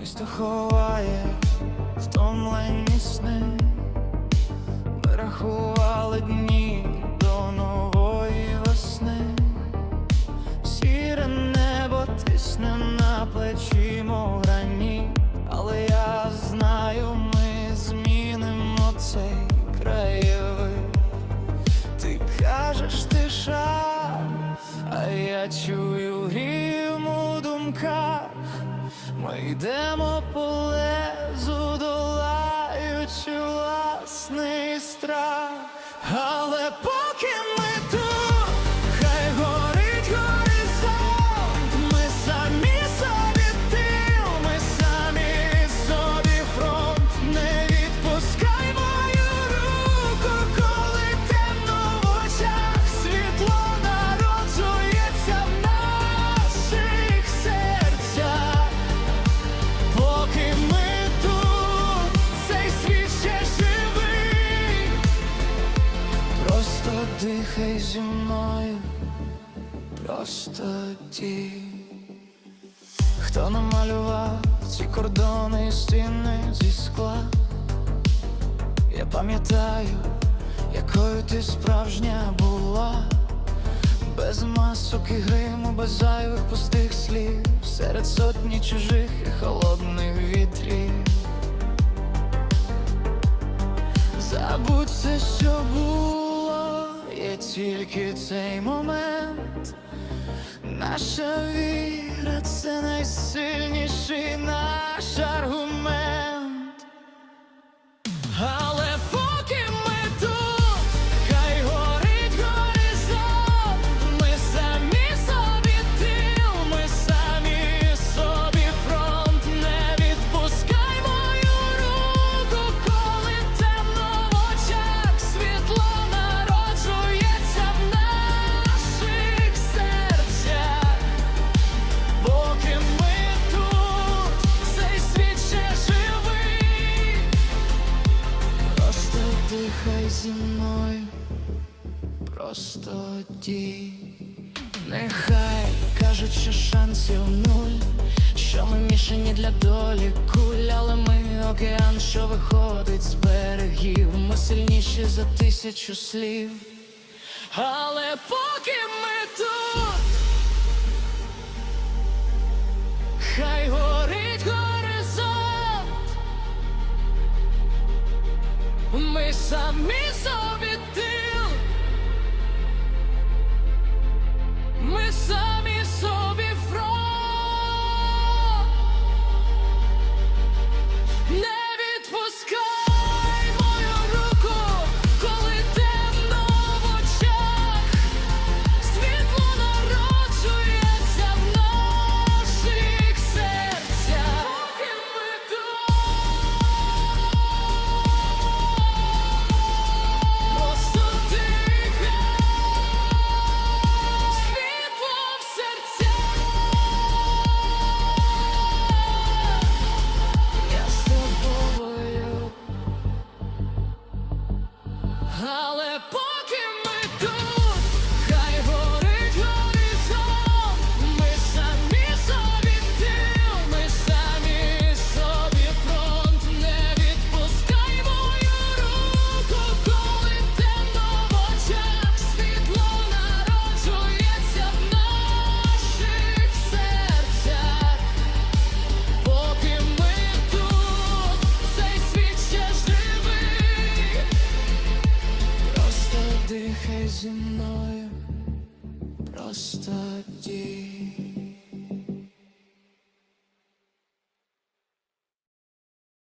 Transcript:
Місто ховає втомлені сни. Ми рахували дні до нової весни. Сіре небо тисне на плечі, мов грані. Але я знаю, ми змінимо цей краєвид. Ти кажеш, ти шар, а я чую грім у думках. Ми йдемо по лезу, долаючи власний страх. Дихай зі просто дій. Хто намалював ці кордони і стіни зі скла? Я пам'ятаю, якою ти справжня була. Без масок і гриму, без зайвих пустих слів, серед сотні чужих і холодних вітрів. Забудь все, що було, є тільки цей момент. Наша віра це найсильніший зі мною, просто дій. Нехай кажуть, що шансів нуль, що ми мішані для долі куль, але ми океан, що виходить з берегів. Ми сильніші за тисячу слів. Але поки ми Ми самі собі тил, Дихай